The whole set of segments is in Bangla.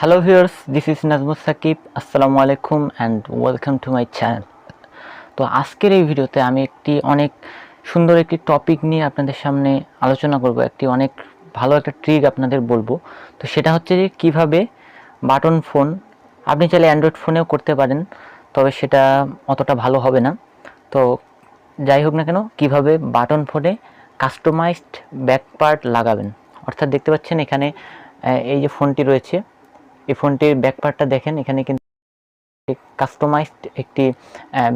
Hello viewers this is Nazmus Sakib আসসালামু আলাইকুম and welcome to my channel তো আজকের এই ভিডিওতে আমি একটি অনেক সুন্দর একটি টপিক নিয়ে আপনাদের সামনে আলোচনা করব। একটি অনেক ভালো একটা ট্রিক আপনাদের বলব। তো সেটা হচ্ছে যে কীভাবে বাটন ফোন আপনি চাইলে অ্যান্ড্রয়েড ফোনেও করতে পারেন, তবে সেটা অতটা ভালো হবে না। তো যাই হোক না কেন, কীভাবে বাটন ফোনে কাস্টমাইজড ব্যাক পার্ট লাগাবেন? অর্থাৎ দেখতে পাচ্ছেন এখানে এই যে ফোনটি রয়েছে এই ফোনটির ব্যাক পার্টটা দেখেন, এখানে কিন্তু কাস্টমাইজড একটি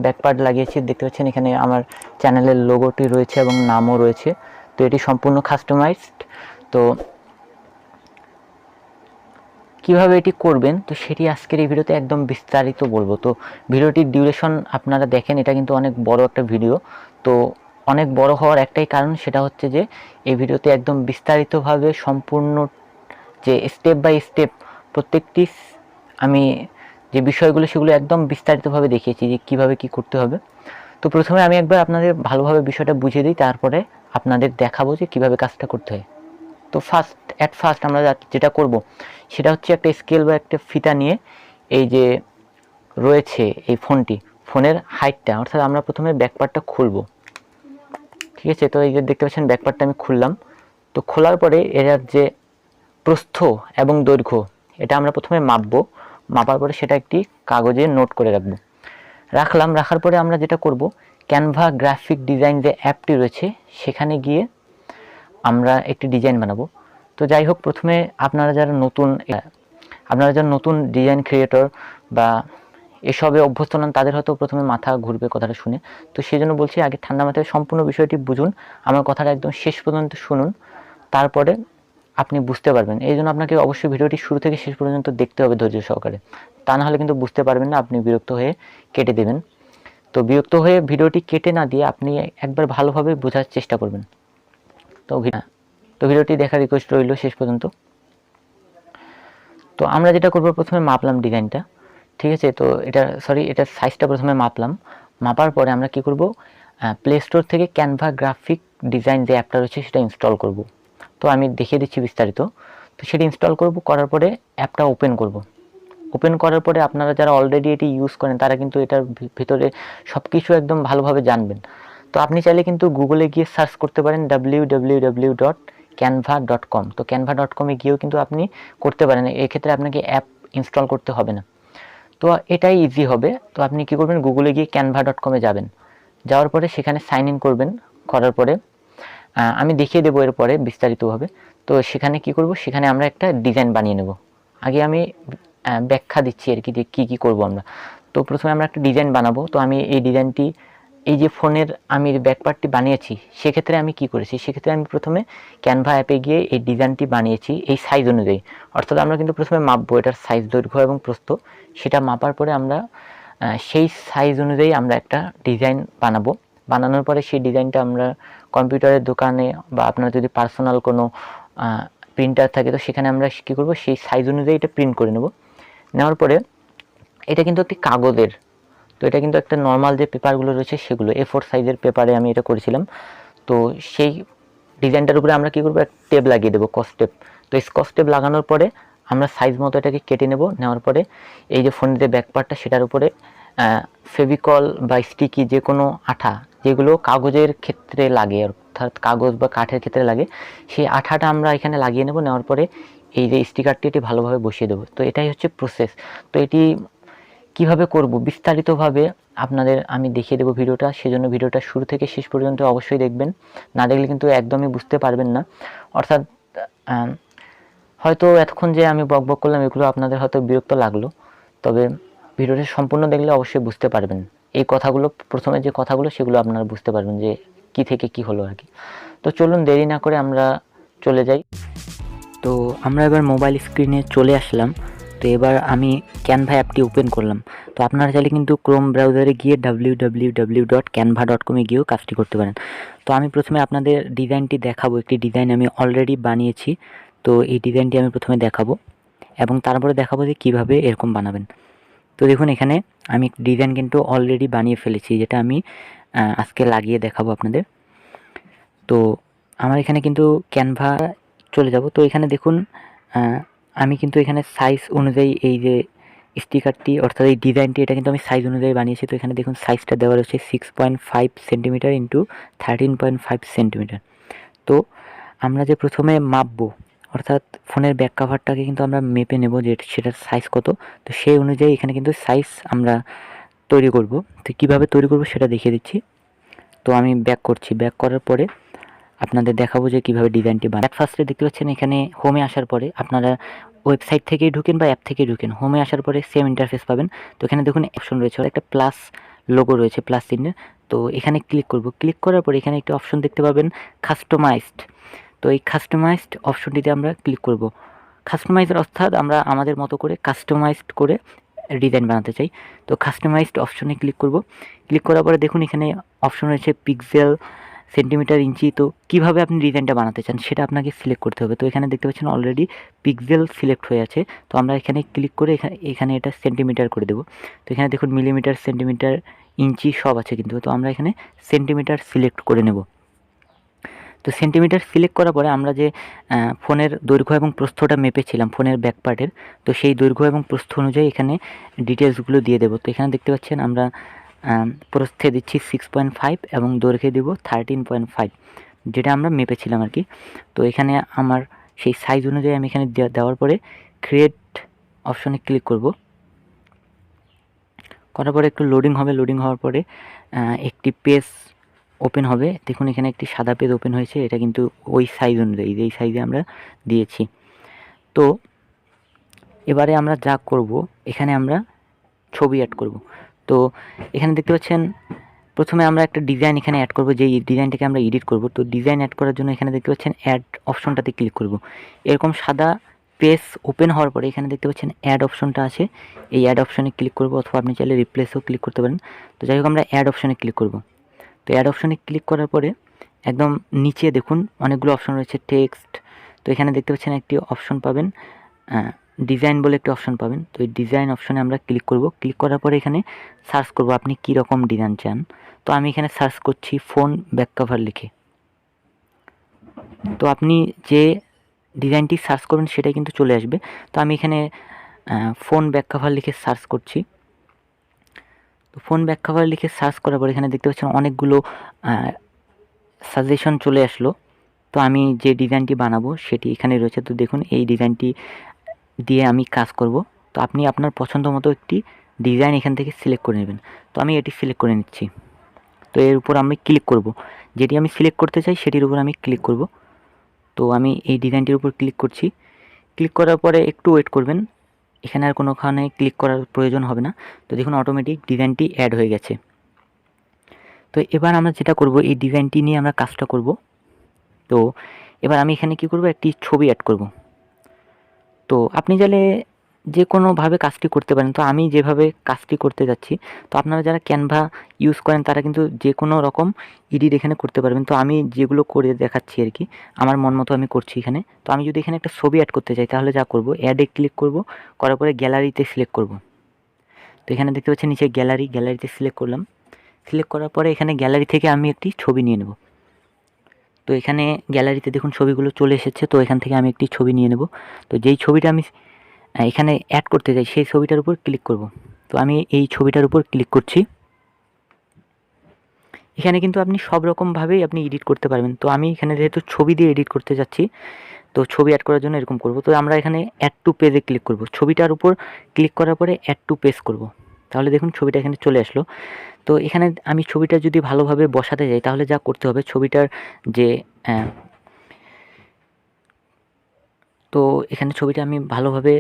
ব্যাক পার্ট লাগিয়েছি। দেখতে পাচ্ছেন এখানে আমার চ্যানেলের লোগোটি রয়েছে এবং নামও রয়েছে। তো এটি সম্পূর্ণ কাস্টমাইজড তো কীভাবে এটি করবেন? তো সেটি আজকের এই ভিডিওতে একদম বিস্তারিত বলব। তো ভিডিওটির ডিউরেশন আপনারা দেখেন, এটা কিন্তু অনেক বড় একটা ভিডিও। তো অনেক বড় হওয়ার একটাই কারণ সেটা হচ্ছে যে, এই ভিডিওতে একদম বিস্তারিতভাবে সম্পূর্ণ যে স্টেপ বাই স্টেপ প্রত্যেকটি আমি যে বিষয়গুলো, সেগুলো একদম বিস্তারিতভাবে দেখিয়েছি যে কীভাবে কি করতে হবে। তো প্রথমে আমি একবার আপনাদের ভালোভাবে বিষয়টা বুঝিয়ে দিই, তারপরে আপনাদের দেখাবো যে কীভাবে কাজটা করতে হয়। তো ফার্স্ট অ্যাট ফার্স্ট আমরা যেটা করব, সেটা হচ্ছে একটা স্কেল বা একটা ফিতা নিয়ে এই যে রয়েছে এই ফোনটি, ফোনের হাইটটা অর্থাৎ আমরা প্রথমে ব্যাকপার্টটা খুলব। ঠিক আছে? তো এই যে দেখতে পাচ্ছেন ব্যাকপার্টটা আমি খুললাম। তো খোলার পরে এর যে প্রস্থ এবং দৈর্ঘ্য এটা আমরা প্রথমে মাপবো। মাপার পরে সেটা একটি কাগজে নোট করে রাখব। রাখলাম, রাখার পরে আমরা যেটা করব ক্যানভা গ্রাফিক ডিজাইন যে অ্যাপটি রয়েছে, সেখানে গিয়ে আমরা একটি ডিজাইন বানাবো। তো যাই হোক, প্রথমে আপনারা যারা নতুন, আপনারা যারা নতুন ডিজাইন ক্রিয়েটর বা এসবে অভ্যস্ত নন, তাদের হয়তো প্রথমে মাথা ঘুরবে কথাটা শুনে। তো সেই জন্য বলছি, আগে ঠান্ডা মাথায় সম্পূর্ণ বিষয়টি বুঝুন, আমার কথাটা একদম শেষ পর্যন্ত শুনুন। তারপরে আপনি বুঝতে পারবেন। এই জন্য আপনাকে অবশ্যই ভিডিওটি শুরু থেকে শেষ পর্যন্ত দেখতে হবে ধৈর্য সহকারে। তা না হলে কিন্তু বুঝতে পারবেন না, আপনি বিরক্ত হয়ে কেটে দেবেন। তো বিরক্ত হয়ে ভিডিওটি কেটে না দিয়ে আপনি একবার ভালোভাবে বোঝার চেষ্টা করবেন। তো তো ভিডিওটি দেখার রিকোয়েস্ট রইল শেষ পর্যন্ত। তো আমরা যেটা করব, প্রথমে মাপলাম ডিজাইনটা, ঠিক আছে? তো এটা সরি এটার সাইজটা প্রথমে মাপলাম। মাপার পরে আমরা কি করব? প্লে স্টোর থেকে ক্যানভা গ্রাফিক ডিজাইন যে অ্যাপটা রয়েছে, সেটা ইনস্টল করব। তো আমি দেখিয়ে দিচ্ছি বিস্তারিত। তো সেটা ইনস্টল করব, করার পরে অ্যাপটা ওপেন করব। ওপেন করার পরে আপনারা যারা অলরেডি এটি ইউজ করেন, তারা কিন্তু এটার ভিতরে সব কিছু একদম ভালোভাবে জানবেন। তো আপনি চাইলে কিন্তু গুগলে গিয়ে সার্চ করতে পারেন W W W dot Canva dot com তো ক্যানভা ডট কমে গিয়েও কিন্তু আপনি করতে পারেন, এক্ষেত্রে আপনাকে অ্যাপ ইনস্টল করতে হবে না। তো এটাই ইজি হবে। তো আপনি কি করবেন, গুগলে গিয়ে ক্যানভা ডট কমে যাবেন। যাওয়ার পরে সেখানে সাইন ইন করবেন, করার পরে আমি দেখিয়ে দেবো এরপরে বিস্তারিতভাবে। তো সেখানে কি করব? সেখানে আমরা একটা ডিজাইন বানিয়ে নেব। আগে আমি ব্যাখ্যা দিচ্ছি আর কি যে কী কী করব আমরা। তো প্রথমে আমরা একটা ডিজাইন বানাবো। তো আমি এই ডিজাইনটি, এই যে ফোনের আমি ব্যাকপার্টটি বানিয়েছি, সেক্ষেত্রে আমি কি করেছি? সেক্ষেত্রে আমি প্রথমে ক্যানভা অ্যাপে গিয়ে এই ডিজাইনটি বানিয়েছি এই সাইজ অনুযায়ী। অর্থাৎ আমরা কিন্তু প্রথমে মাপবো এটার সাইজ দৈর্ঘ্য এবং প্রস্থ। সেটা মাপার পরে আমরা সেই সাইজ অনুযায়ী আমরা একটা ডিজাইন বানাবো। বানানোর পরে সেই ডিজাইনটা আমরা কম্পিউটারের দোকানে বা আপনার যদি পার্সোনাল কোনো প্রিন্টার থাকে, তো সেখানে আমরা কী করব? সেই সাইজ অনুযায়ী এটা প্রিন্ট করে নেব। নেওয়ার পরে এটা কিন্তু একটি কাগজের, তো এটা কিন্তু একটা নর্মাল যে পেপারগুলো রয়েছে সেগুলো এ ফোর সাইজের পেপারে আমি এটা করেছিলাম। তো সেই ডিজাইনটার উপরে আমরা কী করব? একটা টেপ লাগিয়ে দেবো কস্টেপ তো এই কস্টেপ লাগানোর পরে আমরা সাইজ মতো এটাকে কেটে নেব। নেওয়ার পরে এই যে ফোনের যে ব্যাকপার্টটা সেটার উপরে ফেভিকল বা স্টিকি যে কোনো আঠা যেগুলো কাগজের ক্ষেত্রে লাগে, অর্থাৎ কাগজ বা কাঠের ক্ষেত্রে লাগে, সেই আঠাটা আমরা এখানে লাগিয়ে নেব, নেওয়ার পরে এই যে স্টিকারটি এটি ভালোভাবে বসিয়ে দেবো। তো এটাই হচ্ছে প্রসেস তো এটি কীভাবে করব? বিস্তারিতভাবে আপনাদের আমি দেখিয়ে দেবো ভিডিওটা, সেজন্য ভিডিওটা শুরু থেকে শেষ পর্যন্ত অবশ্যই দেখবেন। না দেখলে কিন্তু একদমই বুঝতে পারবেন না। অর্থাৎ হয়তো এতক্ষণ যে আমি বক বক করলাম, এগুলো আপনাদের হয়তো বিরক্ত লাগল। তবে ভিডিওটা সম্পূর্ণ দেখলে অবশ্যই বুঝতে পারবেন। এই কথাগুলো, প্রথমে যে কথাগুলো, সেগুলো আপনারা বুঝতে পারবেন যে কি থেকে কি হলো আর কি। তো চলুন দেরি না করে আমরা চলে যাই। তো আমরা এবার মোবাইল স্ক্রিনে চলে আসলাম। তো এবার আমি ক্যানভা অ্যাপটি ওপেন করলাম। তো আপনারা চাইলে কিন্তু ক্রোম ব্রাউজারে গিয়ে W W W dot Canva dot কমে গিয়েও কাজটি করতে পারেন। তো আমি প্রথমে আপনাদের ডিজাইনটি দেখাবো। একটি ডিজাইন আমি অলরেডি বানিয়েছি। তো এই ডিজাইনটি আমি প্রথমে দেখাবো এবং তারপরে দেখাবো যে কীভাবে এরকম বানাবেন। তো দেখুন, এখানে আমি ডিজাইন কিন্তু অলরেডি বানিয়ে ফেলেছি, যেটা আমি আজকে লাগিয়ে দেখাবো আপনাদের। তো আমার এখানে কিন্তু ক্যানভা চলে যাব। তো এখানে দেখুন আমি কিন্তু এখানে সাইজ অনুযায়ী এই যে স্টিকারটি অর্থাৎ এই ডিজাইনটি এটা কিন্তু আমি সাইজ অনুযায়ী বানিয়েছি। তো এখানে দেখুন সাইজটা দেওয়া রয়েছে six point five centimetre into thirteen point five centimetre তো আমরা যে প্রথমে মাপবো অর্থাৎ ফোনের ব্যাক কাভারটাকে কিন্তু আমরা মেপে নেব যে সেটার সাইজ কত। তো সেই অনুযায়ী এখানে কিন্তু সাইজ আমরা তৈরি করব। তো কীভাবে তৈরি করব সেটা দেখিয়ে দিচ্ছি। তো আমি ব্যাক করছি। ব্যাক করার পরে আপনাদের দেখাবো যে কীভাবে ডিজাইনটি বানায় ফার্স্টে দেখতে পাচ্ছেন এখানে হোমে আসার পরে আপনারা ওয়েবসাইট থেকেই ঢুকেন বা অ্যাপ থেকেই ঢুকেন। হোমে আসার পরে সেম ইন্টারফেস পাবেন। তো এখানে দেখুন অপশন রয়েছে। একটা প্লাস লোগো রয়েছে প্লাস চিহ্নের। তো এখানে ক্লিক করব। ক্লিক করার পরে এখানে একটা অপশন দেখতে পাবেন কাস্টমাইজড তো এই কাস্টমাইজড অপশনটিতে আমরা ক্লিক করব। কাস্টমাইজড অর্থাৎ আমরা আমাদের মতো করে কাস্টমাইজড করে ডিজাইন বানাতে চাই। তো কাস্টমাইজড অপশনে ক্লিক করব। ক্লিক করার পরে দেখুন এখানে অপশন রয়েছে পিক্সেল সেন্টিমিটার ইঞ্চি। তো কীভাবে আপনি ডিজাইনটা বানাতে চান সেটা আপনাকে সিলেক্ট করতে হবে। তো এখানে দেখতে পাচ্ছেন অলরেডি পিক্সেল সিলেক্ট হয়ে আছে। তো আমরা এখানে ক্লিক করে এখানে এখানে এটা সেন্টিমিটার করে দেবো। তো এখানে দেখুন মিলিমিটার সেন্টিমিটার ইঞ্চি সব আছে কিন্তু। তো আমরা এখানে সেন্টিমিটার সিলেক্ট করে নেব। তো সেন্টিমিটার সিলেক্ট করার পরে আমরা যে ফোনের দৈর্ঘ্য এবং প্রস্থটা মেপেছিলাম ফোনের ব্যাক পার্টের তো সেই দৈর্ঘ্য এবং প্রস্থ অনুযায়ী এখানে ডিটেলসগুলো দিয়ে দেবো। তো এখানে দেখতে পাচ্ছেন আমরা প্রস্থে দিচ্ছি সিক্স পয়েন্ট ফাইভ এবং দৈর্ঘ্যে দেবো থার্টিন পয়েন্ট ফাইভ যেটা আমরা মেপেছিলাম আর কি। তো এখানে আমার সেই সাইজ অনুযায়ী আমি এখানে দেওয়া- দেওয়ার পরে ক্রিয়েট অপশনে ক্লিক করব। করার পরে একটু লোডিং হবে লোডিং হওয়ার পরে একটি পেজ ওপেন হবে। দেখুন, এখানে একটি সাদা পেজ ওপেন হয়েছে। এটা কিন্তু ওই সাইজ অনুযায়ী, যেই সাইজে আমরা দিয়েছি। তো, এবারে আমরা যা করব, এখানে আমরা ছবি অ্যাড করব। তো, এখানে দেখতে পাচ্ছেন, প্রথমে আমরা একটা ডিজাইন এখানে অ্যাড করব, যেই ডিজাইনটাকে আমরা এডিট করব। তো ডিজাইন অ্যাড করার জন্য এখানে দেখতে পাচ্ছেন অ্যাড অপশনটাতে ক্লিক করব। এরকম সাদা পেজ ওপেন হওয়ার পরে এখানে দেখতে পাচ্ছেন অ্যাড অপশনটা আছে। এই অ্যাড অপশনে ক্লিক করব, অথবা আপনি চাইলে রিপ্লেসও ক্লিক করতে পারেন। তো, যাই হোক, আমরা অ্যাড অপশনে ক্লিক করব। তো অ্যাড অপশনে ক্লিক করার পরে একদম নিচে দেখুন অনেকগুলো অপশন রয়েছে টেক্সট তো এখানে দেখতে পাচ্ছেন একটি অপশন পাবেন ডিজাইন বলে একটি অপশন পাবেন। তো এই ডিজাইন অপশনে আমরা ক্লিক করব। ক্লিক করার পরে এখানে সার্চ করব, আপনি কী রকম ডিজাইন চান? তো আমি এখানে সার্চ করছি ফোন ব্যাক কভার লিখে। তো আপনি যে ডিজাইনটি সার্চ করবেন সেটাই কিন্তু চলে আসবে। তো আমি এখানে ফোন ব্যাক কভার লিখে সার্চ করছি। তো ফোন ব্যাক কভার লিখে সার্চ করার পর এখানে দেখতে পাচ্ছেন অনেকগুলো সাজেশন চলে আসলো। তো আমি যে ডিজাইনটি বানাবো সেটি এখানে রয়েছে। তো দেখুন, এই ডিজাইনটি দিয়ে আমি কাজ করব। তো আপনি আপনার পছন্দ মতো একটি ডিজাইন এখান থেকে সিলেক্ট করে নেবেন। তো আমি এটি সিলেক্ট করে নিচ্ছি। তো এর উপর আমি ক্লিক করব। যেটি আমি সিলেক্ট করতে চাই সেটির উপর আমি ক্লিক করব। তো আমি এই ডিজাইনটির উপর ক্লিক করছি। ক্লিক করার পরে একটু ওয়েট করবেন। এখানে আর কোনোখানে ক্লিক করার প্রয়োজন হবে না। তো দেখুন অটোমেটিক ডিজাইনটি অ্যাড হয়ে গেছে। তো এবার আমরা যেটা করব, এই ডিজাইনটি নিয়ে আমরা কাজটা করব। তো এবার আমি এখানে কি করব? একটি ছবি অ্যাড করব। তো আপনি চাইলে যে কোনোভাবে কাজটি করতে পারেন। তো আমি যেভাবে কাজটি করতে যাচ্ছি, তো আপনারা যারা ক্যানভা ইউজ করেন, তারা কিন্তু যে কোনো রকম এডিট এখানে করতে পারবেন। তো আমি যেগুলো করে দেখাচ্ছি আর কি, আমার মন মতো আমি করছি এখানে। তো আমি যদি এখানে একটা ছবি অ্যাড করতে চাই, তাহলে যা করব অ্যাডে ক্লিক করব, করার পরে গ্যালারিতে সিলেক্ট করব। তো এখানে দেখতে পাচ্ছেন নিচে গ্যালারি গ্যালারিতে সিলেক্ট করলাম। সিলেক্ট করার পরে এখানে গ্যালারি থেকে আমি একটি ছবি নিয়ে নেব। তো এখানে গ্যালারিতে দেখুন ছবিগুলো চলে এসেছে, তো এখান থেকে আমি একটি ছবি নিয়ে নেব। তো যেই ছবিটা আমি এখানে অ্যাড করতে চাই, সেই ছবিটার উপর ক্লিক করব। তো আমি এই ছবিটার উপর ক্লিক করছি। এখানে কিন্তু আপনি সব রকমভাবেই আপনি এডিট করতে পারবেন। তো আমি এখানে যেহেতু ছবি দিয়ে এডিট করতে যাচ্ছি, তো ছবি অ্যাড করার জন্য এরকম করব। তো আমরা এখানে অ্যাড টু পেজে ক্লিক করব। ছবিটার উপর ক্লিক করার পরে অ্যাড টু পেজ করব। তাহলে দেখুন ছবিটা এখানে চলে আসলো। তো এখানে আমি ছবিটা যদি ভালোভাবে বসাতে যাই, তাহলে যা করতে হবে, ছবিটার যে তো এখানে ছবিটা আমি ভালোভাবে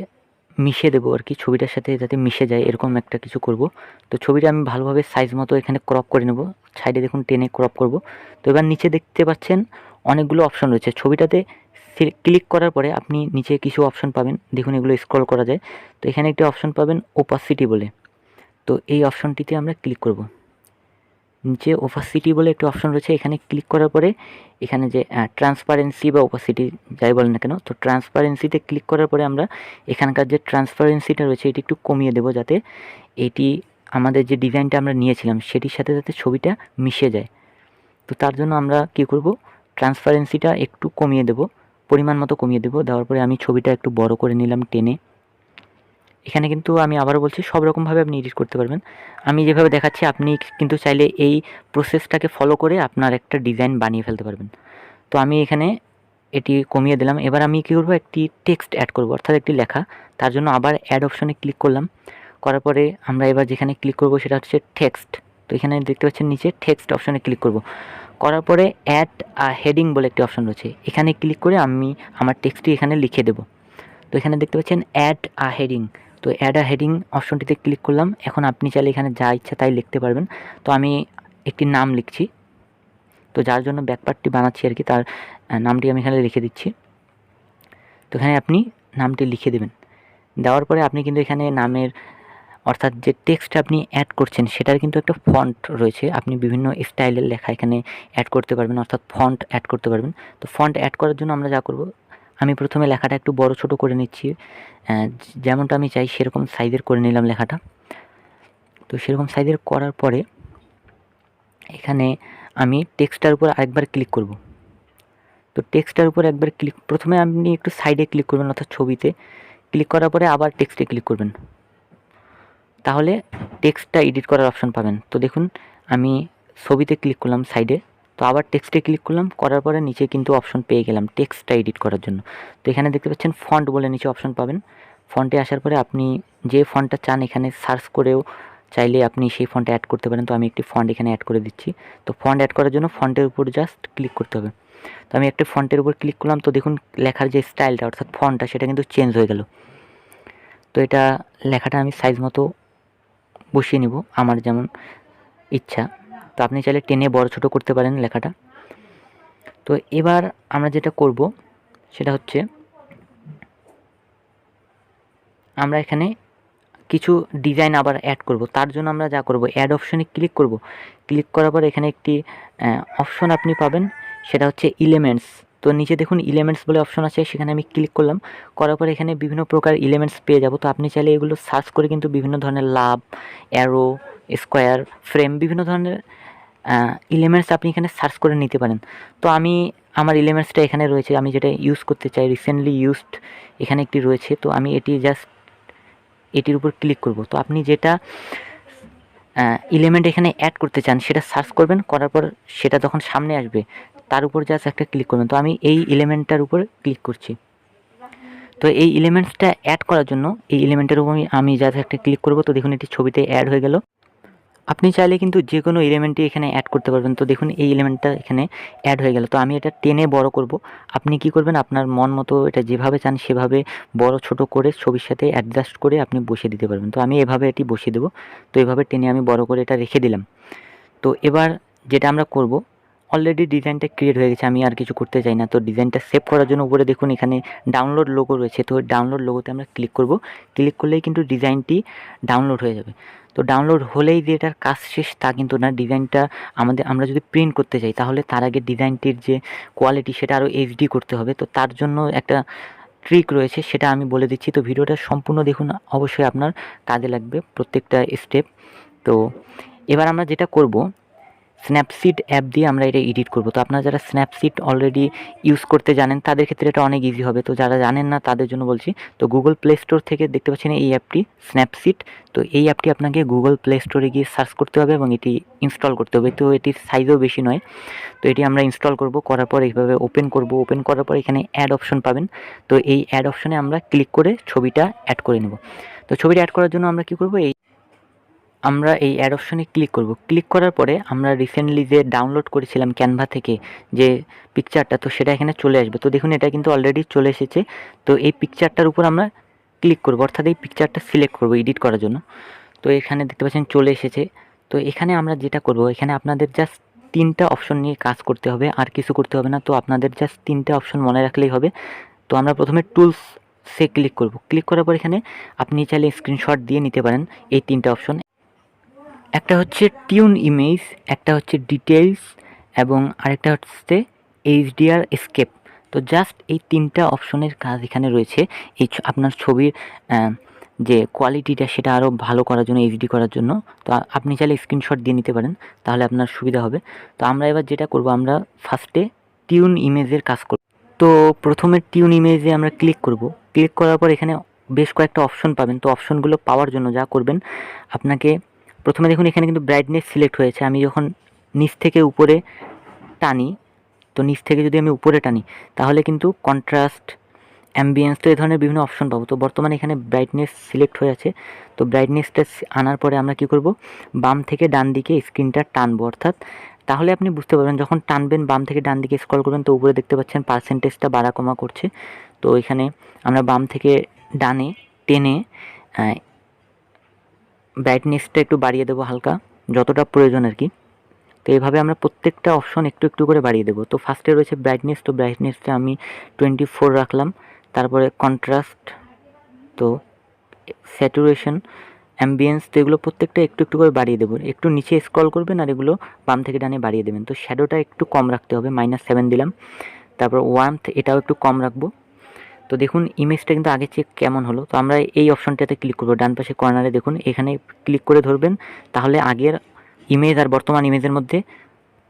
মিশিয়ে দেবো আর কি, ছবিটার সাথে যাতে মিশে যায়, এরকম একটা কিছু করব। তো ছবিটা আমি ভালোভাবে সাইজ মতো এখানে ক্রপ করে নেব সাইডে দেখুন টেনে ক্রপ করব। তো এবার নিচে দেখতে পাচ্ছেন অনেকগুলো অপশন রয়েছে। ছবিটাতে ক্লিক করার পরে আপনি নিচে কিছু অপশন পাবেন। দেখুন এগুলো স্ক্রল করা যায়। তো এখানে একটি অপশন পাবেন ওপাসিটি বলে। তো এই অপশনটিতে আমরা ক্লিক করব। নিচে ওপাসিটি বলে একটি অপশন রয়েছে, এখানে ক্লিক করার পরে এখানে যে ট্রান্সপারেন্সি বা ওপাসিটি যাই বলেন না কেন, তো ট্রান্সপারেন্সিতে ক্লিক করার পরে আমরা এখানকার যে ট্রান্সপারেন্সিটা রয়েছে, এটি একটু কমিয়ে দেবো যাতে এটি আমাদের যে ডিজাইনটা আমরা নিয়েছিলাম, সেটির সাথে যাতে ছবিটা মিশে যায়। তো তার জন্য আমরা কি করব ট্রান্সপারেন্সিটা একটু কমিয়ে দেব, পরিমাণ মতো কমিয়ে দেবো, দেওয়ার পরে আমি ছবিটা একটু বড় করে নিলাম টেনে। এখানে কিন্তু আমি আবারও বলছি, সব রকমভাবে আপনি এডিট করতে পারবেন। আমি যেভাবে দেখাচ্ছি, আপনি কিন্তু চাইলে এই প্রসেসটাকে ফলো করে আপনার একটা ডিজাইন বানিয়ে ফেলতে পারবেন। তো আমি এখানে এটি কমিয়ে দিলাম। এবার আমি কী করব, একটি টেক্সট অ্যাড করব, অর্থাৎ একটি লেখা। তার জন্য আবার অ্যাড অপশনে ক্লিক করলাম। করার পরে আমরা এবার যেখানে ক্লিক করব, সেটা হচ্ছে টেক্সট তো এখানে দেখতে পাচ্ছেন, নিচে টেক্সট অপশনে ক্লিক করব। করার পরে অ্যাড হেডিং বলে একটি অপশন রয়েছে। এখানে ক্লিক করে আমি আমার টেক্সটটি এখানে লিখে দেব। তো এখানে দেখতে পাচ্ছেন অ্যাড আ হেডিং তো অ্যাড আ হেডিং অপশনটিতে ক্লিক করলাম। এখন আপনি চাইলে এখানে যা ইচ্ছা তাই লিখতে পারবেন। তো আমি একটি নাম লিখছি। তো যার জন্য ব্যাকপার্টটি বানাচ্ছি আর কি, তার নামটি আমি এখানে লিখে দিচ্ছি। তো এখানে আপনি নামটি লিখে দেবেন। দেওয়ার পরে আপনি কিন্তু এখানে নামের, অর্থাৎ যে টেক্সট আপনি অ্যাড করছেন, সেটার কিন্তু একটা ফন্ট রয়েছে। আপনি বিভিন্ন স্টাইলের লেখা এখানে অ্যাড করতে পারবেন, অর্থাৎ ফন্ট অ্যাড করতে পারবেন। তো ফন্ট অ্যাড করার জন্য আমরা যা করব আমি প্রথমে লেখাটা একটু বড় ছোট করে নিচ্ছি। যেমনটা আমি চাই সেরকম সাইজের করে নিলাম লেখাটা। তো সেরকম সাইজের করার পরে এখানে আমি টেক্সটার উপর আরেকবার ক্লিক করব। তো টেক্সটার উপর একবার ক্লিক, প্রথমে আপনি একটু সাইডে ক্লিক করবেন অর্থাৎ ছবিতে। ক্লিক করার পরে আবার টেক্সটে ক্লিক করবেন। তাহলে টেক্সটটা এডিট করার অপশন পাবেন। তো দেখুন, আমি ছবিতে ক্লিক করলাম সাইডে। তো আবার টেক্সটে ক্লিক করলাম, করার পরে নিচে কিন্তু অপশন পেয়ে গেলাম টেক্সটটা এডিট করার জন্য। তো এখানে দেখতে পাচ্ছেন ফন্ট বলে নিচে অপশন পাবেন। ফন্টে আসার পরে আপনি যে ফন্টটা চান এখানে সার্চ করেও চাইলে আপনি সেই ফন্টে অ্যাড করতে পারেন। তো আমি একটি ফন্ট এখানে অ্যাড করে দিচ্ছি। তো ফন্ট অ্যাড করার জন্য ফন্টের উপর জাস্ট ক্লিক করতে হবে। তো আমি একটা ফন্টের উপর ক্লিক করলাম। তো দেখুন লেখার যে স্টাইলটা অর্থাৎ ফন্টটা সেটা কিন্তু চেঞ্জ হয়ে গেল। তো এটা লেখাটা আমি সাইজ মতো বসিয়ে নিব। আমার যেমন ইচ্ছা। তো আপনি চাইলে টেনে বড় ছোট করতে পারেন লেখাটা। তো এবার আমরা যেটা করব, সেটা হচ্ছে আমরা এখানে কিছু ডিজাইন আবার অ্যাড করব। তার জন্য আমরা যা করব অ্যাড অপশনে ক্লিক করব। ক্লিক করার পর এখানে একটি অপশন আপনি পাবেন, সেটা হচ্ছে ইলেমেন্টস তো নিচে দেখুন ইলেমেন্টস বলে অপশন আছে, সেখানে আমি ক্লিক করলাম। করার পর এখানে বিভিন্ন প্রকার ইলেমেন্টস পেয়ে যাব। তো আপনি চাইলে এগুলো সার্চ করে কিন্তু বিভিন্ন ধরনের লাভ অ্যারো স্কোয়ার ফ্রেম বিভিন্ন ধরনের ইলেমেন্টস আপনি এখানে সার্চ করে নিতে পারেন। তো আমি আমার ইলেমেন্টসটা এখানে রয়েছে, আমি যেটা ইউজ করতে চাই রিসেন্টলি ইউজড এখানে একটি রয়েছে, তো আমি এটি জাস্ট এটির উপর ক্লিক করব। তো আপনি যেটা ইলেমেন্ট এখানে অ্যাড করতে চান, সেটা সার্চ করবেন, করার পর সেটা যখন সামনে আসবে, তার উপর জাস্ট একটা ক্লিক করবেন। তো আমি এই এলিমেন্টটার উপর ক্লিক করছি। তো এই এলিমেন্টসটা অ্যাড করার জন্য, এই এলিমেন্টের উপর আমি- জাস্ট একটা ক্লিক করব। তো দেখুন, এটি ছবিতে অ্যাড হয়ে গেল। আপনি চাইলে কিন্তু যে কোনো এলিমেন্টই এখানে অ্যাড করতে পারবেন। তো দেখুন, এই এলিমেন্টটা এখানে অ্যাড হয়ে গেল। তো আমি এটা টেনে বড় করব। আপনি কি করবেন? আপনার মন মতো এটা যেভাবে চান, সেভাবে বড়, ছোট করে ছবির সাথে অ্যাডজাস্ট করে আপনি বসিয়ে দিতে পারবেন। তো আমি এভাবে এটি বসিয়ে দেবো। তো এভাবে টেনে আমি বড় করে এটা রেখে দিলাম। তো এবার যেটা আমরা করব অলরেডি ডিজাইনটা ক্রিয়েট হয়ে গেছে, আমি আর কিছু করতে চাই না। তো ডিজাইনটা সেভ করার জন্য উপরে দেখুন, এখানে ডাউনলোড লোগো রয়েছে। তো ডাউনলোড লোগোতে আমরা ক্লিক করব। ক্লিক করলেই কিন্তু ডিজাইনটি ডাউনলোড হয়ে যাবে। তো ডাউনলোড হলেই যে এটার কাজ শেষ, তা কিন্তু না। ডিজাইনটা আমাদের, আমরা যদি প্রিন্ট করতে চাই, তাহলে তার আগে ডিজাইনটির যে কোয়ালিটি সেটা আরও এইচডি করতে হবে। তো তার জন্য একটা ট্রিক রয়েছে, সেটা আমি বলে দিচ্ছি। তো ভিডিওটা সম্পূর্ণ দেখুন, অবশ্যই আপনার কাজে লাগবে প্রত্যেকটা স্টেপ তো এবার আমরা যেটা করব স্ন্যাপসিড অ্যাপ দিয়ে আমরা এটা এডিট করব। তো আপনারা যারা স্ন্যাপসিড অলরেডি ইউজ করতে জানেন, তাদের ক্ষেত্রে এটা অনেক ইজি হবে। তো যারা জানেন না, তাদের জন্য বলছি, তো গুগল প্লে স্টোর থেকে দেখতে পাচ্ছেন এই অ্যাপটি স্ন্যাপসিড তো এই অ্যাপটি আপনাকে গুগল প্লে স্টোরে গিয়ে সার্চ করতে হবে এবং এটি ইনস্টল করতে হবে। তো এটির সাইজও বেশি নয়। তো এটি আমরা ইনস্টল করব, করার পর এইভাবে ওপেন করব। ওপেন করার পর এখানে অ্যাড অপশন পাবেন। তো এই অ্যাড অপশনে আমরা ক্লিক করে ছবিটা অ্যাড করে নেব। তো ছবিটা অ্যাড করার জন্য আমরা কী করব? এই আমরা এই অ্যাড অপশনে ক্লিক করব। ক্লিক করার পরে আমরা রিসেন্টলি যে ডাউনলোড করেছিলাম ক্যানভা থেকে যে পিকচারটা তো সেটা এখানে চলে আসবে। তো দেখুন, এটা কিন্তু অলরেডি চলে এসেছে। তো এই পিকচারটার উপর আমরা ক্লিক করব। অর্থাৎ এই পিকচারটা সিলেক্ট করব এডিট করার জন্য। তো এখানে দেখতে পাচ্ছেন চলে এসেছে। তো এখানে আমরা যেটা করব, এখানে আপনাদের জাস্ট তিনটা অপশন নিয়ে কাজ করতে হবে। আর কিছু করতে হবে না। তো আপনাদের জাস্ট তিনটা অপশন মনে রাখলেই হবে। তো আমরা প্রথমে টুলস সে ক্লিক করব। ক্লিক করার পর এখানে আপনি চাইলে স্ক্রিনশট দিয়ে নিতে পারেন এই তিনটা অপশন একটা হচ্ছে টিউন ইমেজ একটা হচ্ছে ডিটেলস এবং আরেকটা হচ্ছে এইচডিআর স্কেপ তো জাস্ট এই তিনটা অপশনের কাজ এখানে রয়েছে। এই আপনার ছবির যে কোয়ালিটিটা সেটা আরও ভালো করার জন্য এইচডি করার জন্য। তো আপনি চাইলে স্ক্রিনশট দিয়ে নিতে পারেন, তাহলে আপনার সুবিধা হবে। তো আমরা এবার যেটা করব, আমরা ফার্স্টে টিউন ইমেজের কাজ করব তো প্রথমে টিউন ইমেজে আমরা ক্লিক করব। ক্লিক করার পর এখানে বেশ কয়েকটা অপশন পাবেন। তো অপশনগুলো পাওয়ার জন্য যা করবেন, আপনাকে প্রথমে দেখুন এখানে কিন্তু ব্রাইটনেস সিলেক্ট হয়েছে। আমি যখন নিচ থেকে উপরে টানি, তো নিচ থেকে যদি আমি উপরে টানি, তাহলে কিন্তু কন্ট্রাস্ট অ্যাম্বিয়েন্স তো এই ধরনের বিভিন্ন অপশন পাবো। তো বর্তমানে এখানে ব্রাইটনেস সিলেক্ট হয়ে আছে। তো ব্রাইটনেসটা আনার পরে আমরা কি করব? বাম থেকে ডান দিকে স্ক্রিনটা টানবো, অর্থাৎ তাহলে আপনি বুঝতে পারবেন, যখন টানবেন বাম থেকে ডান দিকে স্ক্রল করবেন, তো উপরে দেখতে পাচ্ছেন পার্সেন্টেজটা বাড়া কমা করছে। তো এখানে আমরা বাম থেকে ডানে, টেনে ব্রাইটনেসটা একটু বাড়িয়ে দেবো হালকা, যতটা প্রয়োজন আর কি। তো এইভাবে আমরা প্রত্যেকটা অপশন একটু একটু করে বাড়িয়ে দেবো। তো ফার্স্টে রয়েছে ব্রাইটনেস তো ব্রাইটনেসটা আমি টোয়েন্টি ফোর রাখলাম। তারপরে কন্ট্রাস্ট তো স্যাচুরেশন অ্যাম্বিয়েন্স তো এগুলো প্রত্যেকটা একটু একটু করে বাড়িয়ে দেবো। একটু নিচে স্ক্রল করবেন আর এগুলো বাম থেকে ডানে বাড়িয়ে দেবেন। তো শ্যাডোটা একটু কম রাখতে হবে মাইনাস সেভেন দিলাম। তারপর ওয়ার্মথ এটাও একটু কম রাখব। তো দেখুন ইমেজটা কিন্তু আগের চেয়ে কেমন হলো? তো আমরা এই অপশনটাতে ক্লিক করব। ডান পাশে কর্নারে দেখুন, এখানে ক্লিক করে ধরবেন। তাহলে আগের ইমেজ আর বর্তমান ইমেজের মধ্যে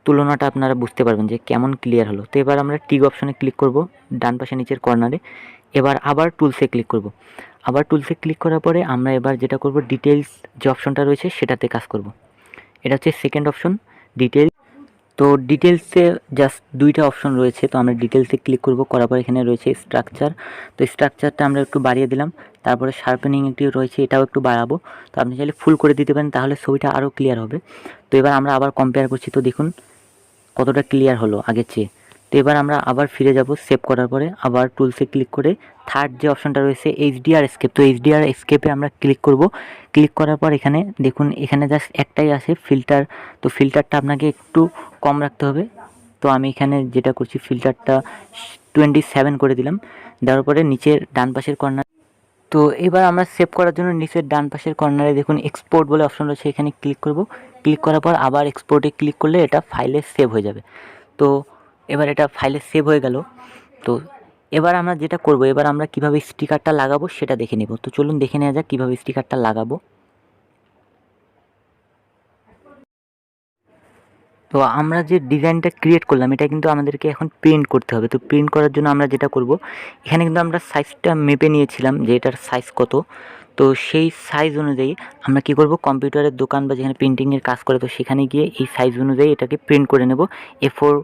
তুলনাটা আপনারা বুঝতে পারবেন যে কেমন ক্লিয়ার হলো। তো এবার আমরা টিক অপশনে ক্লিক করব, ডান পাশে নিচের কর্নারে এবার আবার টুলসে ক্লিক করব। আবার টুলসে ক্লিক করার পরে আমরা এবার যেটা করব ডিটেলস যে অপশনটা রয়েছে, সেটাতে কাজ করব। এটা হচ্ছে সেকেন্ড অপশন ডিটেলস তো ডিটেলসে জাস্ট দুইটা অপশন রয়েছে, তো আমরা ডিটেলসে ক্লিক করব, করার পর এখানে রয়েছে স্ট্রাকচার তো স্ট্রাকচারটা আমরা একটু বাড়িয়ে দিলাম, তারপরে শার্পেনিং একটি রয়েছে, এটাও একটু বাড়াবো, তো আপনি চাইলে ফুল করে দিতে পারেন, তাহলে ছবিটা আরও ক্লিয়ার হবে। তো এবার আমরা আবার কম্পেয়ার করছি, তো দেখুন কতটা ক্লিয়ার হলো আগের চেয়ে। তো এবার আমরা আবার ফিরে যাব সেভ করার পরে। আবার টুলসে ক্লিক করে থার্ড যে অপশনটা রয়েছে এইচডিআর স্কেপ তো এইচডিআর স্কেপে আমরা ক্লিক করব। ক্লিক করার পর এখানে দেখুন, এখানে জাস্ট একটাই আছে ফিল্টার তো ফিল্টারটা আপনাকে একটু কম রাখতে হবে। তো আমি এখানে যেটা করছি ফিল্টারটা টোয়েন্টি সেভেন করে দিলাম। দেওয়ার পরে নিচের ডান পাশের কর্নার তো এবার আমরা সেভ করার জন্য নিচের ডান পাশের কর্নারে দেখুন এক্সপোর্ট বলে অপশন রয়েছে, এখানে ক্লিক করব। ক্লিক করার পর আবার এক্সপোর্টে ক্লিক করলে এটা ফাইলে সেভ হয়ে যাবে। তো এবার এটা ফাইলে সেভ হয়ে গেল। তো এবার আমরা যেটা করব, এবার আমরা কীভাবে স্টিকারটা লাগাবো সেটা দেখে নেব। তো চলুন দেখে নেওয়া যাক কীভাবে স্টিকারটা লাগাবো। তো আমরা যে ডিজাইনটা ক্রিয়েট করলাম, এটা কিন্তু আমাদেরকে এখন প্রিন্ট করতে হবে। তো প্রিন্ট করার জন্য আমরা যেটা করব, এখানে কিন্তু আমরা সাইজটা মেপে নিয়েছিলাম যে এটার সাইজ কত। তো সেই সাইজ অনুযায়ী আমরা কি করব কম্পিউটারের দোকান বা যেখানে প্রিন্টিংয়ের কাজ করে, তো সেখানে গিয়ে এই সাইজ অনুযায়ী এটাকে প্রিন্ট করে নেব। এ ফোর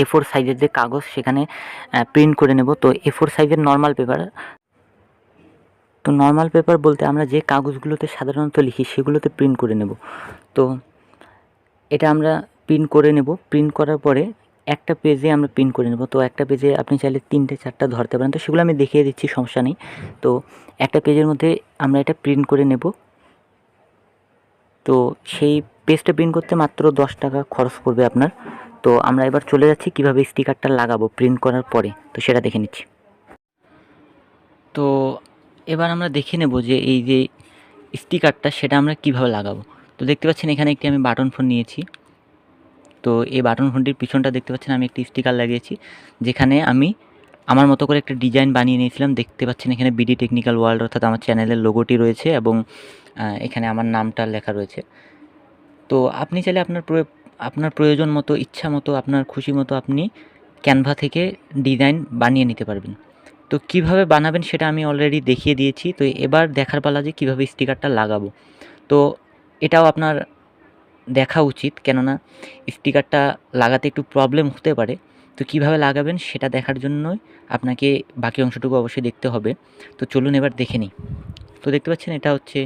এ ফোর সাইজের যে কাগজ সেখানে প্রিন্ট করে নেব। তো এ ফোর সাইজের নর্মাল পেপার তো নর্মাল পেপার বলতে আমরা যে কাগজগুলোতে সাধারণত লিখি সেগুলোতে প্রিন্ট করে নেব। তো এটা আমরা প্রিন্ট করে নেব। প্রিন্ট করার পরে একটা পেজে আমরা প্রিন্ট করে নেব। তো একটা পেজে আপনি চাইলে তিনটে, চারটা ধরতে পারেন। তো সেগুলো আমি দেখিয়ে দিচ্ছি, সমস্যা নেই। তো একটা পেজের মধ্যে আমরা এটা প্রিন্ট করে নেব। তো সেই পেজটা প্রিন্ট করতে মাত্র দশ টাকা খরচ পড়বে আপনার। তো আমরা এবার চলে যাচ্ছি, কীভাবে স্টিকারটা লাগাবো প্রিন্ট করার পরে। তো সেটা দেখে নিচ্ছি। তো এবার আমরা দেখে নেব যে এই যে স্টিকারটা, সেটা আমরা কীভাবে লাগাবো। তো দেখতে পাচ্ছেন, এখানে একটি আমি বাটন ফোন নিয়েছি। তো এই বাটন ফোনটির পিছনটা দেখতে পাচ্ছেন, আমি একটি স্টিকার লাগিয়েছি, যেখানে আমি আমার মতো করে একটা ডিজাইন বানিয়ে নিয়েছিলাম। দেখতে পাচ্ছেন, এখানে বিডি টেকনিক্যাল ওয়ার্ল্ড অর্থাৎ আমার চ্যানেলের লোগোটি রয়েছে এবং এখানে আমার নামটা লেখা রয়েছে। তো আপনি চাইলে আপনার আপনার প্রয়োজন মতো, ইচ্ছা মতো, আপনার খুশি মতো আপনি ক্যানভা থেকে ডিজাইন বানিয়ে নিতে পারবেন। তো কীভাবে বানাবেন সেটা আমি অলরেডি দেখিয়ে দিয়েছি। তো এবার দেখার পালা যে কীভাবে স্টিকারটা লাগাবো। তো এটাও আপনার দেখা উচিত, কেননা স্টিকারটা লাগাতে একটু প্রবলেম হতে পারে। তো কীভাবে লাগাবেন সেটা দেখার জন্যই আপনাকে বাকি অংশটুকু অবশ্যই দেখতে হবে। তো চলুন এবার দেখে নিই। তো দেখতে পাচ্ছেন, এটা হচ্ছে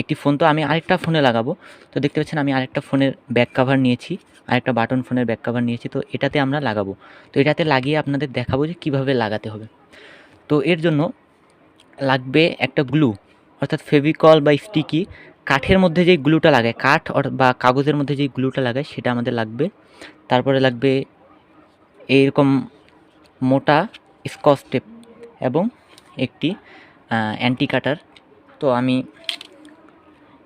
একটি ফোন, তো আমি আরেকটা ফোনে লাগাবো। তো দেখতে পাচ্ছেন আমি আরেকটা ফোনের ব্যাক কাভার নিয়েছি, আরেকটা বাটন ফোনের ব্যাক কাভার নিয়েছি, তো এটাতে আমরা লাগাবো। তো এটাতে লাগিয়ে আপনাদের দেখাবো যে কীভাবে লাগাতে হবে। তো এর জন্য লাগবে একটা গ্লু অর্থাৎ ফেভিকল বা স্টিকি, কাঠের মধ্যে যেই গ্লুটা লাগায়, কাঠ বা কাগজের মধ্যে যেই গ্লুটা লাগায়, সেটা আমাদের লাগবে। তারপরে লাগবে এইরকম মোটা স্কচ টেপ এবং একটি অ্যান্টি কাটার তো আমি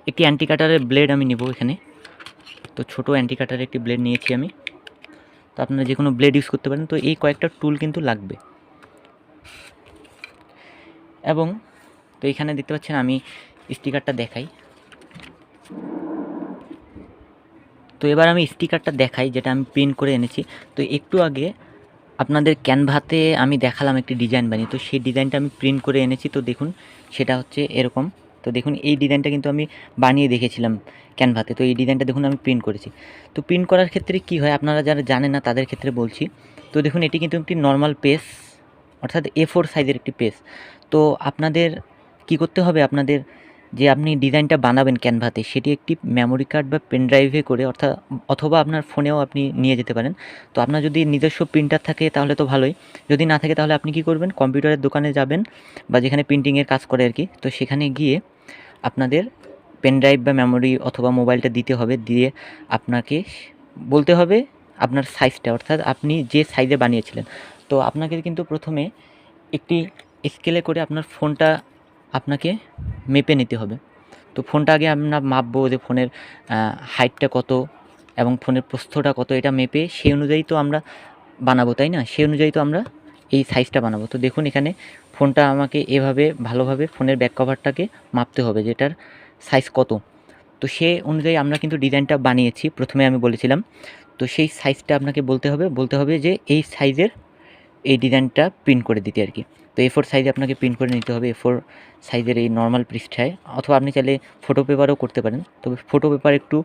একটি অ্যান্টি কাটারের ব্লেড আমি নেব এখানে। তো ছোটো অ্যান্টি কাটারের একটি ব্লেড নিয়েছি আমি। তো আপনারা যে কোনো ব্লেড ইউজ করতে পারেন। তো এই কয়েকটা টুল কিন্তু লাগবে। এবং তো এখানে দেখতে পাচ্ছেন আমি স্টিকারটা দেখাই। তো এবার আমি স্টিকারটা দেখাই, যেটা আমি প্রিন্ট করে এনেছি। তো একটু আগে আপনাদের ক্যানভাতে আমি দেখালাম একটি ডিজাইন বানিয়ে। তো সেই ডিজাইনটা আমি প্রিন্ট করে এনেছি। তো দেখুন, সেটা হচ্ছে এরকম। তো দেখুন, এই ডিজাইনটা কিন্তু আমি বানিয়ে দেখেছিলাম ক্যানভাতে। তো এই ডিজাইনটা দেখুন, আমি প্রিন্ট করেছি। তো প্রিন্ট করার ক্ষেত্রে কি হয়, আপনারা যারা জানেন না, তাদের ক্ষেত্রে বলছি। তো দেখুন, এটি কিন্তু একটি নর্মাল পেস অর্থাৎ এ ফোর সাইজের একটি পেস তো আপনাদের কি করতে হবে, আপনাদের যে আপনি ডিজাইনটা বানাবেন ক্যানভাতে, সেটি একটি মেমোরি কার্ড বা পেন ড্রাইভে করে, অর্থাৎ অথবা আপনার ফোনেও আপনি নিয়ে যেতে পারেন। তো আপনার যদি নিজস্ব প্রিন্টার থাকে, তাহলে তো ভালোই। যদি না থাকে, তাহলে আপনি কি করবেন কম্পিউটারের দোকানে যাবেন বা যেখানে প্রিন্টিংয়ের কাজ করে আর কি, তো সেখানে গিয়ে আপনাদের পেন ড্রাইভ বা মেমোরি অথবা মোবাইলটা দিতে হবে, দিয়ে আপনাকে বলতে হবে আপনার সাইজটা অর্থাৎ আপনি যে সাইজে বানিয়েছিলেন। তো আপনাকে কিন্তু প্রথমে একটি স্কেলে করে আপনার ফোনটা আপনাকে মেপে নিতে হবে। তো ফোনটা আগে আমরা মাপবো যে ফোনের হাইটটা কত এবং ফোনের প্রস্থটা কত, এটা মেপে সেই অনুযায়ী তো আমরা বানাবো, তাই না? সেই অনুযায়ী তো আমরা এই সাইজটা বানাবো। তো দেখুন এখানে ফোনটা আমাকে এভাবে ভালোভাবে ফোনের ব্যাক কভারটাকে মাপতে হবে যেটার সাইজ কত। তো সে অনুযায়ী আমরা কিন্তু ডিজাইনটা বানিয়েছি, প্রথমে আমি বলেছিলাম। তো সেই সাইজটা আপনাকে বলতে হবে। বলতে হবে যে এই সাইজের এই ডিজাইনটা প্রিন্ট করে দিতে আর কি। তো এ ফোর সাইজে আপনাকে প্রিন্ট করে নিতে হবে। এ ফোর সাইজের এই নর্মাল পৃষ্ঠায়। অথবা আপনি চাইলে ফটো পেপারও করতে পারেন। তবে ফটো পেপার একটু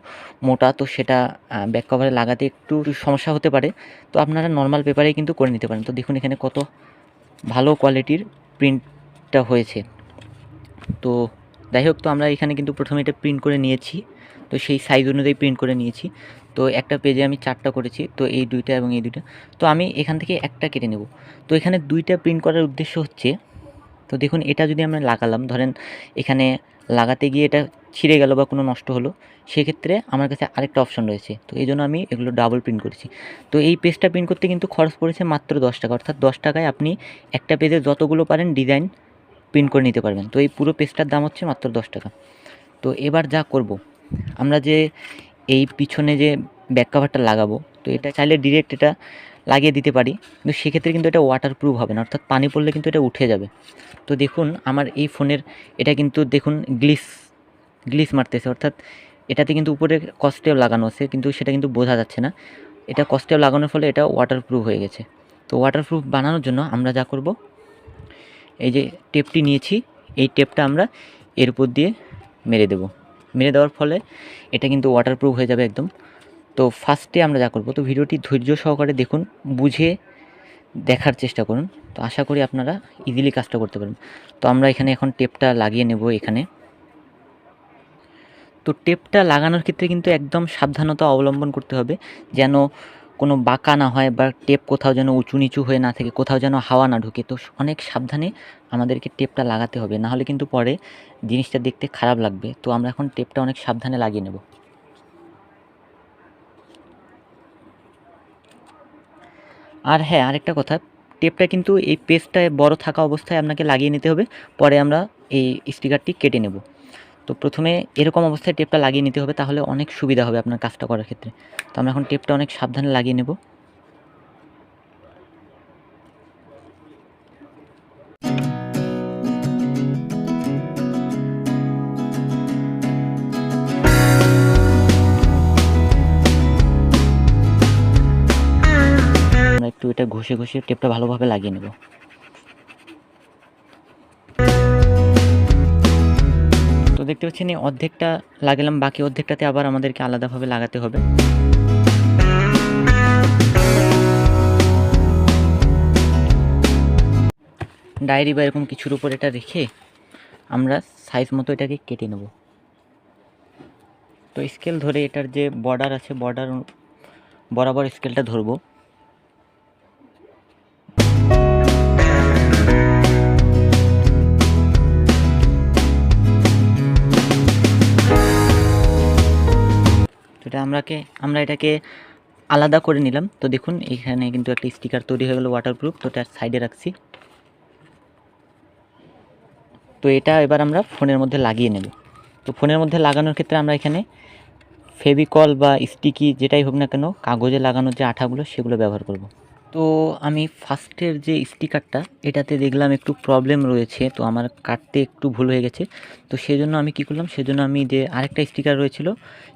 মোটা, তো সেটা ব্যাক কভারে লাগাতে একটু সমস্যা হতে পারে। তো আপনারা নর্মাল পেপারেই কিন্তু করে নিতে পারেন। তো দেখুন এখানে কত ভালো কোয়ালিটির প্রিন্টটা হয়েছে। তো যাই হোক, তো আমরা এখানে কিন্তু প্রথমে এটা প্রিন্ট করে নিয়েছি। তো সেই সাইজ অনুযায়ী প্রিন্ট করে নিয়েছি। তো একটা পেজে আমি চারটা করেছি, তো এই দুইটা এবং এই দুইটা। তো আমি এখান থেকে একটা কেটে নেব। তো এখানে দুইটা প্রিন্ট করার উদ্দেশ্য হচ্ছে, তো দেখুন এটা যদি আমরা লাগালাম, ধরেন এখানে লাগাতে গিয়ে এটা ছিঁড়ে গেল বা কোনো নষ্ট হলো, সেক্ষেত্রে আমার কাছে আরেকটা অপশন রয়েছে। তো এই জন্য আমি এগুলো ডাবল প্রিন্ট করেছি। তো এই পেজটা প্রিন্ট করতে কিন্তু খরচ পড়েছে মাত্র দশ টাকা, অর্থাৎ দশ টাকায় আপনি একটা পেজে যতগুলো পারেন ডিজাইন প্রিন্ট করে নিতে পারবেন। তো এই পুরো পেজটার দাম হচ্ছে মাত্র দশ টাকা। তো এবার যা করব, আমরা যে এই পিছনে যে ব্যাক কাভারটা লাগাবো, তো এটা চাইলে ডিরেক্ট এটা লাগিয়ে দিতে পারি। কিন্তু সেক্ষেত্রে কিন্তু এটা ওয়াটার প্রুফ হবে না, অর্থাৎ পানি পড়লে কিন্তু এটা উঠে যাবে। তো দেখুন, আমার এই ফোনের, এটা কিন্তু দেখুন গ্লিস গ্লিস মারতেছে। অর্থাৎ এটাতে কিন্তু উপরে কস্টেও লাগানো আছে, কিন্তু সেটা কিন্তু বোঝা যাচ্ছে না। এটা কস্টেও লাগানোর ফলে এটা ওয়াটার প্রুফ হয়ে গেছে। তো ওয়াটার প্রুফ বানানোর জন্য আমরা যা করব, এই যে টেপটি নিয়েছি, এই টেপটা আমরা এর উপর দিয়ে মেরে দেব। মেরে দেওয়ার ফলে এটা কিন্তু ওয়াটারপ্রুফ হয়ে যাবে একদম। তো ফার্স্টে আমরা যা করব, তো ভিডিওটি ধৈর্য সহকারে দেখুন, বুঝে দেখার চেষ্টা করুন। তো আশা করি আপনারা ইজিলি কাজটা করতে পারেন তো আমরা এখানে এখন টেপটা লাগিয়ে নেব এখানে। তো টেপটা লাগানোর ক্ষেত্রে কিন্তু একদম সাবধানতা অবলম্বন করতে হবে, যেন কোনো বাঁকা না হয় বা টেপ কোথাও যেন উঁচু নিচু হয়ে না থাকে, কোথাও যেন হাওয়া না ঢুকে, তো অনেক সাবধানে আমাদেরকে টেপটা লাগাতে হবে। নাহলে কিন্তু পরে জিনিসটা দেখতে খারাপ লাগবে। তো আমরা এখন টেপটা অনেক সাবধানে লাগিয়ে নেব। আর হ্যাঁ আরেকটা কথা, টেপটা কিন্তু এই পেজটায় বড় থাকা অবস্থায় আপনাকে লাগিয়ে নিতে হবে। পরে আমরা এই স্টিকারটি কেটে নেব। তো প্রথমে এরকম অবস্থায় টেপটা লাগিয়ে নিতে হবে, তাহলে অনেক সুবিধা হবে আপনার কাজটা করার ক্ষেত্রে। তো আমরা এখন টেপটা অনেক সাবধানে লাগিয়ে নেব। একটু এটা ঘষে ঘষে টেপটা ভালোভাবে লাগিয়ে নেব। দেখতে পাচ্ছেন, এই অর্ধেকটা লাগালাম, বাকি অর্ধেকটাতে আবার আমাদেরকে আলাদাভাবে লাগাতে হবে। ডায়েরি বা এরকম কিছুর উপর এটা রেখে আমরা সাইজ মতো এটাকে কেটে নেব। তো স্কেল ধরে এটার যে বর্ডার আছে বর্ডার বরাবর স্কেলটা ধরবো। এটা আমরাকে, আমরা এটাকে আলাদা করে নিলাম। তো দেখুন, এখানে কিন্তু একটা স্টিকার তৈরি হয়ে গেলো ওয়াটারপ্রুফ তো এটা সাইডে রাখছি। তো এটা এবার আমরা ফোনের মধ্যে লাগিয়ে নেব। তো ফোনের মধ্যে লাগানোর ক্ষেত্রে আমরা এখানে ফেভিকল বা স্টিকি যেটাই হোক না কেন, কাগজে লাগানোর যে আঠাগুলো, সেগুলো ব্যবহার করব। তো আমি ফার্স্টের যে স্টিকারটা, এটাতে দেখলাম একটু প্রবলেম রয়েছে, তো আমার কাটতে একটু ভুল হয়ে গেছে। তো সেই জন্য আমি কী করলাম, সেজন্য আমি যে আরেকটা স্টিকার রয়েছিল,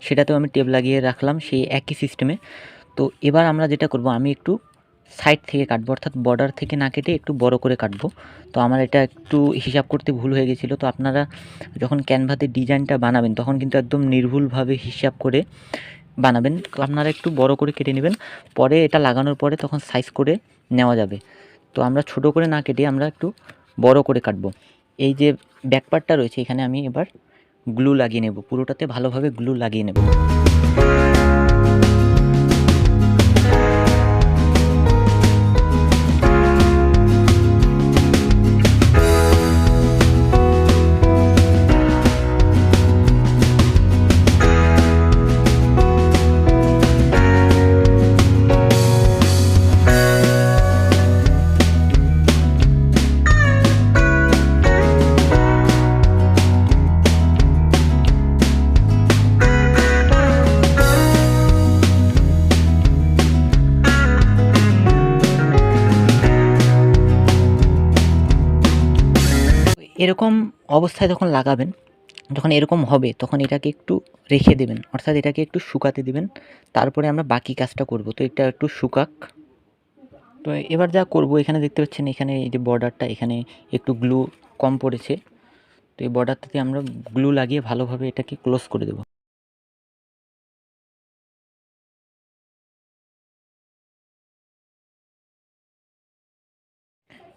সেটাতেও আমি টেপ লাগিয়ে রাখলাম সেই একই সিস্টেমে তো এবার আমরা যেটা করব, আমি একটু সাইড থেকে কাটবো, অর্থাৎ বর্ডার থেকে না কেটে একটু বড় করে কাটবো। তো আমার এটা একটু হিসাব করতে ভুল হয়ে গেছিল, তো আপনারা যখন ক্যানভাতে ডিজাইনটা বানাবেন, তখন কিন্তু একদম নির্ভুলভাবে হিসাব করে বানাবেন। আপনারা একটু বড় করে কেটে নেবেন। পরে এটা লাগানোর পরে তখন সাইজ করে নেওয়া যাবে। তো আমরা ছোট করে না কেটে আমরা একটু বড় করে কাটবো। এই যে ব্যাকপার্টটা রয়েছে, এখানে আমি এবার গ্লু লাগিয়ে নেব। পুরোটাতে ভালোভাবে গ্লু লাগিয়ে নেব। এরকম অবস্থায় যখন লাগাবেন, যখন এরকম হবে, তখন এটাকে একটু রেখে দেবেন, অর্থাৎ এটাকে একটু শুকাতে দেবেন। তারপরে আমরা বাকি কাজটা করব। তো এটা একটু শুকাক। তো এবার যা করব, এখানে দেখতে পাচ্ছেন, এখানে এই যে বর্ডারটা এখানে একটু গ্লু কম পড়েছে। তো এই বর্ডারটাতে আমরা গ্লু লাগিয়ে ভালোভাবে এটাকে ক্লোজ করে দেবো।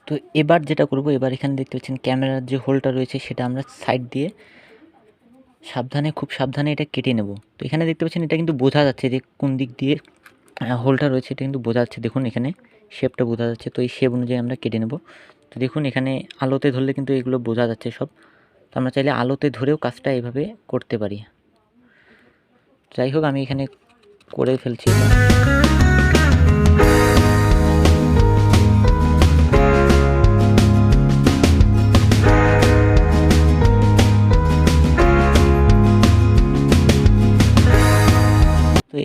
তো এবার যেটা করব, এবার এখানে দেখতে পাচ্ছেন ক্যামেরার যে হোলটা রয়েছে সেটা আমরা সাইড দিয়ে সাবধানে, খুব সাবধানে এটা কেটে নেব। তো এখানে দেখতে পাচ্ছেন এটা কিন্তু বোঝা যাচ্ছে যে কোন দিক দিয়ে হোলটা রয়েছে, এটা কিন্তু বোঝা যাচ্ছে। দেখুন এখানে শেপটা বোঝা যাচ্ছে, তো এই শেপ অনুযায়ী আমরা কেটে নেব। তো দেখুন এখানে আলোতে ধরলে কিন্তু এগুলো বোঝা যাচ্ছে সব। তো আমরা চাইলে আলোতে ধরেও কাজটা এভাবে করতে পারি। যাই হোক, আমি এখানে করে ফেলছি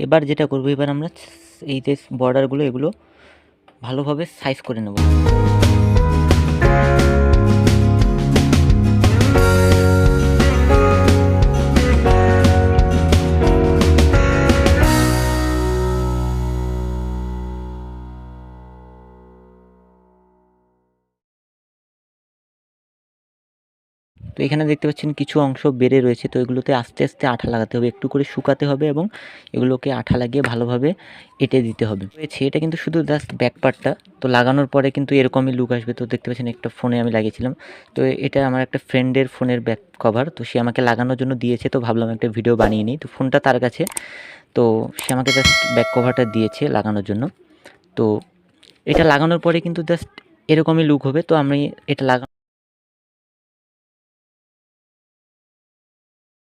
এবার। যেটা করব এবার আমরা এই যে বর্ডারগুলো এগুলো ভালোভাবে সাইজ করে নেব এখানে দেখতে পাচ্ছেন কিছু অংশ বেড়ে রয়েছে। তো এগুলোতে আস্তে আস্তে আঠা লাগাতে হবে, একটু করে শুকাতে হবে এবং এগুলোকে আঠা লাগিয়ে ভালোভাবে এঁটে দিতে হবে। রয়েছে, এটা কিন্তু শুধু জাস্ট ব্যাক পার্টটা তো লাগানোর পরে কিন্তু এরকমই লুক আসবে। তো দেখতে পাচ্ছেন একটা ফোনে আমি লাগিয়েছিলাম। তো এটা আমার একটা ফ্রেন্ডের ফোনের ব্যাক কভার তো সে আমাকে লাগানোর জন্য দিয়েছে। তো ভাবলাম একটা ভিডিও বানিয়ে নিই। তো ফোনটা তার কাছে। তো সে আমাকে জাস্ট ব্যাক কভারটা দিয়েছে লাগানোর জন্য। তো এটা লাগানোর পরে কিন্তু জাস্ট এরকমই লুক হবে। তো আমি এটা লাগা